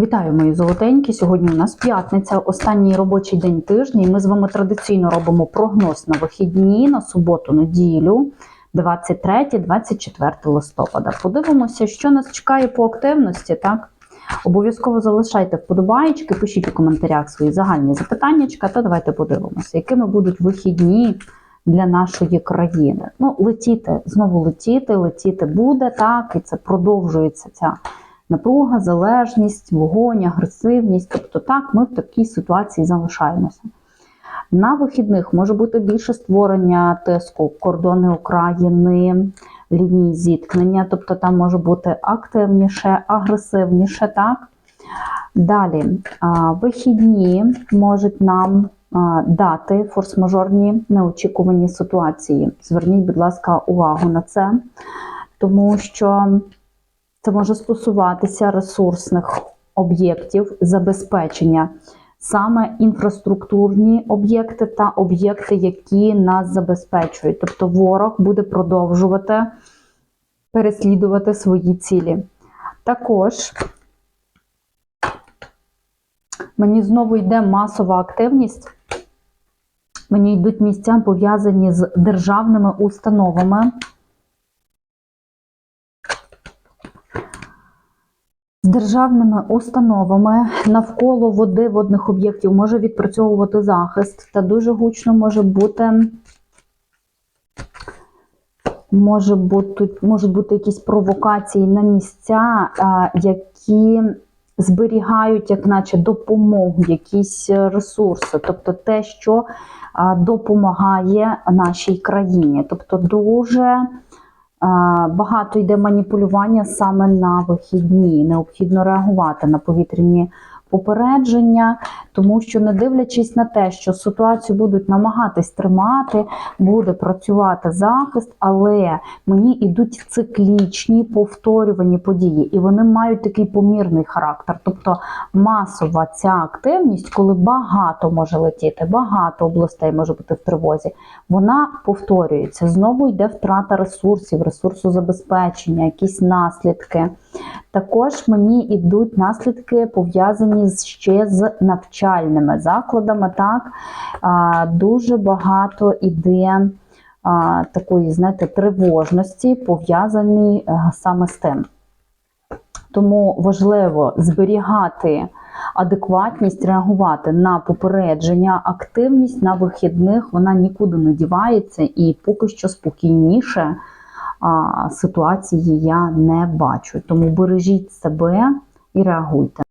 Вітаю, мої золотенькі. Сьогодні у нас п'ятниця, останній робочий день тижня. І ми з вами традиційно робимо прогноз на вихідні на суботу, неділю, 23-24 листопада. Подивимося, що нас чекає по активності. Так обов'язково залишайте вподобаєчки, пишіть у коментарях свої загальні запитання. Та давайте подивимося, якими будуть вихідні для нашої країни. Ну, летіти, знову летіти, летіти буде так, і це продовжується ця напруга, залежність, вогонь, агресивність. Тобто, так, ми в такій ситуації залишаємося. На вихідних може бути більше створення тиску, кордони України, лінії зіткнення, тобто там може бути активніше, агресивніше. так. Далі, вихідні можуть нам дати форс-мажорні неочікувані ситуації. Зверніть, будь ласка, увагу на це, тому що це може стосуватися ресурсних об'єктів забезпечення, саме інфраструктурні об'єкти та об'єкти, які нас забезпечують. Тобто ворог буде продовжувати переслідувати свої цілі. Також мені знову йде масова активність. Мені йдуть місця пов'язані з державними установами. З державними установами навколо води водних об'єктів може відпрацьовувати захист, та дуже гучно може бути, може бути, можуть бути якісь провокації на місця, які зберігають, як наче, допомогу, якісь ресурси, тобто те, що допомагає нашій країні. Тобто дуже Багато йде маніпулювання саме на вихідні. Необхідно реагувати на повітряні попередження, тому що, не дивлячись на те, що ситуацію будуть намагатись тримати, буде працювати захист, але мені йдуть циклічні повторювані події, і вони мають такий помірний характер. Тобто масова ця активність, коли багато може летіти, багато областей може бути в тривозі, вона повторюється. Знову йде втрата ресурсів, ресурсозабезпечення, якісь наслідки. Також мені йдуть наслідки пов'язані ще з навчальними закладами. Так, Дуже багато іде такої, знаєте, тривожності, пов'язані е, саме з тим. Тому важливо зберігати адекватність, реагувати на попередження, активність на вихідних, вона нікуди не дівається і поки що спокійніше ситуації я не бачу. Тому бережіть себе і реагуйте.